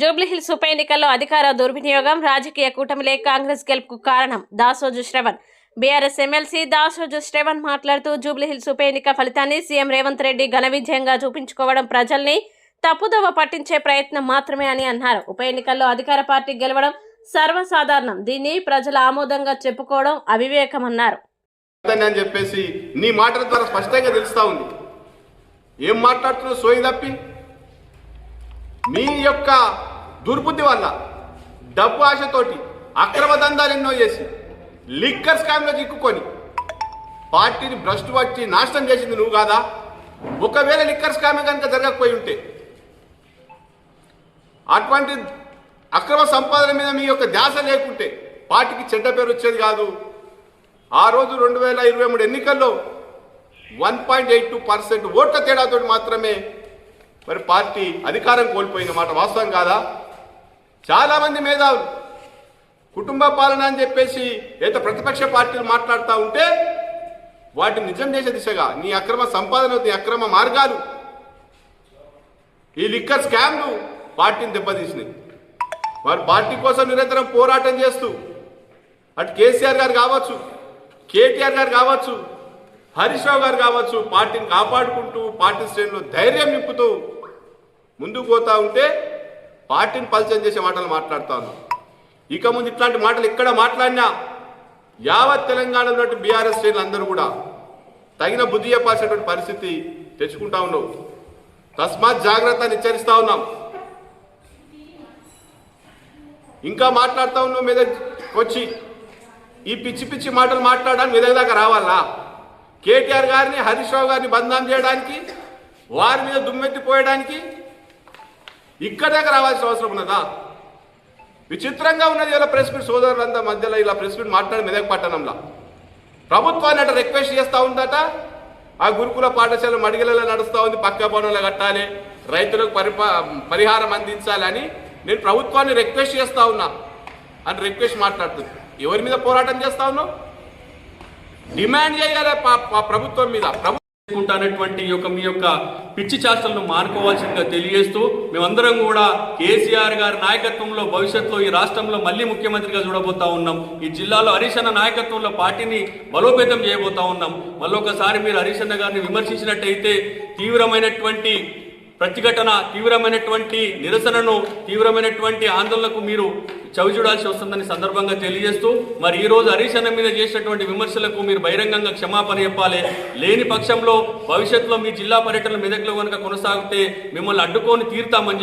జూబ్లీహిల్స్ ఉప ఎన్నికల్లో అధికార దుర్వినియోగం రాజకీయ కూటమిలే కాంగ్రెస్ గెలుపుకు కారణం. దాసోజు శ్రవణ్. బీఆర్ఎస్ ఎమ్మెల్సీ దాసోజు శ్రవణ్ మాట్లాడుతూ జూబ్లీహిల్స్ ఉప ఎన్నిక ఫలితాన్ని సీఎం రేవంత్ రెడ్డి ఘన విజయంగా చూపించుకోవడం ప్రజల్ని తప్పుదోవ పట్టించే ప్రయత్నం మాత్రమే అని అన్నారు. ఉప ఎన్నికల్లో అధికార పార్టీ గెలవడం సర్వసాధారణం. దీన్ని ప్రజల ఆమోదంగా చెప్పుకోవడం అవివేకమన్నారు. అని చెప్పేసి నీ మాటల ద్వారా స్పష్టంగా తెలుస్తా ఉంది. ఏం మాట్లాడుతున్నావు సోయి తప్పి? మీ యొక్క దుర్బుద్ధి వల్ల డబ్బు ఆశతోటి అక్రమ దందాలు ఎన్నో చేసి లిక్కర్ స్కామ్లో చిక్కుకొని పార్టీని భ్రష్టు పట్టి నాశనం చేసింది నువ్వు కాదా? ఒకవేళ లిక్కర్ స్కామ్ కనుక జరగకపోయి ఉంటే అటువంటి అక్రమ సంపాదన మీద మీ యొక్క ధ్యాస లేకుంటే పార్టీకి చెడ్డ పేరు వచ్చేది కాదు. ఆ రోజు రెండు వేల ఇరవై మూడు ఎన్నికల్లో one point eight two percent ఓట్ల తేడాతో మాత్రమే మరి పార్టీ అధికారం కోల్పోయిన మాట వాస్తవం కాదా? చాలామంది మేధావులు కుటుంబ పాలన అని చెప్పేసి ఏదో ప్రతిపక్ష పార్టీలు మాట్లాడుతూ ఉంటే వాటిని నిజం చేసే దిశగా నీ అక్రమ సంపాదన నీ అక్రమ మార్గాలు ఈ లిక్కర్ స్కామ్లు పార్టీని దెబ్బతీసినాయి. వారు పార్టీ కోసం నిరంతరం పోరాటం చేస్తూ అటు కేసీఆర్ గారు కావచ్చు కేటీఆర్ గారు కావచ్చు హరీష్ రావు గారు కావచ్చు పార్టీని కాపాడుకుంటూ పార్టీ శ్రేణులు ధైర్యం నింపుతూ ముందుకు పోతా ఉంటే పార్టీని పలచం చేసే మాటలు మాట్లాడుతాను. ఇక ముందు ఇట్లాంటి మాటలు ఎక్కడ మాట్లాడినా యావత్ తెలంగాణలో ఉన్నటువంటి బీఆర్ఎస్ శ్రేణులు అందరూ కూడా తగిన బుద్ధి చెప్పాల్సినటువంటి పరిస్థితి తెచ్చుకుంటా ఉన్నావు. తస్మాత్ జాగ్రత్త హెచ్చరిస్తా ఉన్నాం. ఇంకా మాట్లాడుతూ ఉన్నావు మీద వచ్చి ఈ పిచ్చి పిచ్చి మాటలు మాట్లాడడానికి మీద దాకా రావాలా? కేటీఆర్ గారిని హరీష్ రావు గారిని బంధం చేయడానికి వారి మీద దుమ్మెత్తిపోయడానికి ఇక్కడ దాకా రావాల్సిన అవసరం ఉన్నదా? విచిత్రంగా ఉన్నది ఇలా ప్రెస్ మీట్ సోదరులంతా మధ్యలో ఇలా ప్రెస్ మీట్ మాట్లాడి మెదక్ పట్టణంలో. ప్రభుత్వాన్ని అట రిక్వెస్ట్ చేస్తూ ఉందట. ఆ గురుకుల పాఠశాల మడిగలలో నడుస్తూ ఉంది పక్క పనులు కట్టాలి రైతులకు పరిపా పరిహారం అందించాలని నేను ప్రభుత్వాన్ని రిక్వెస్ట్ చేస్తా ఉన్నా అని రిక్వెస్ట్ మాట్లాడుతుంది. ఎవరి మీద పోరాటం చేస్తా ఉన్నావు? డిమాండ్ చేయాలి ప్రభుత్వం మీద. చేసుకుంటానటువంటి యొక్క మీ యొక్క పిచ్చి చేష్టలను మానుకోవాల్సిందిగా తెలియజేస్తూ మేమందరం కూడా కేసీఆర్ గారి నాయకత్వంలో భవిష్యత్తులో ఈ రాష్ట్రంలో మళ్ళీ ముఖ్యమంత్రిగా చూడబోతా ఉన్నాం. ఈ జిల్లాలో హరీష్ అన్న నాయకత్వంలో పార్టీని బలోపేతం చేయబోతా ఉన్నాం. మళ్ళొకసారి మీరు హరీష్ అన్న గారిని విమర్శించినట్టయితే తీవ్రమైనటువంటి ప్రతిఘటన తీవ్రమైనటువంటి నిరసనను తీవ్రమైనటువంటి ఆందోళనకు మీరు చవిచూడాల్సి వస్తుందని సందర్భంగా తెలియజేస్తూ మరి ఈ రోజు హరీష్ అన్న మీద చేసినటువంటి విమర్శలకు మీరు బహిరంగంగా క్షమాపణ చెప్పాలి. లేని పక్షంలో భవిష్యత్తులో మీ జిల్లా పర్యటన మెదక్లో కనుక కొనసాగితే మిమ్మల్ని అడ్డుకొని తీరుతామని చెప్పి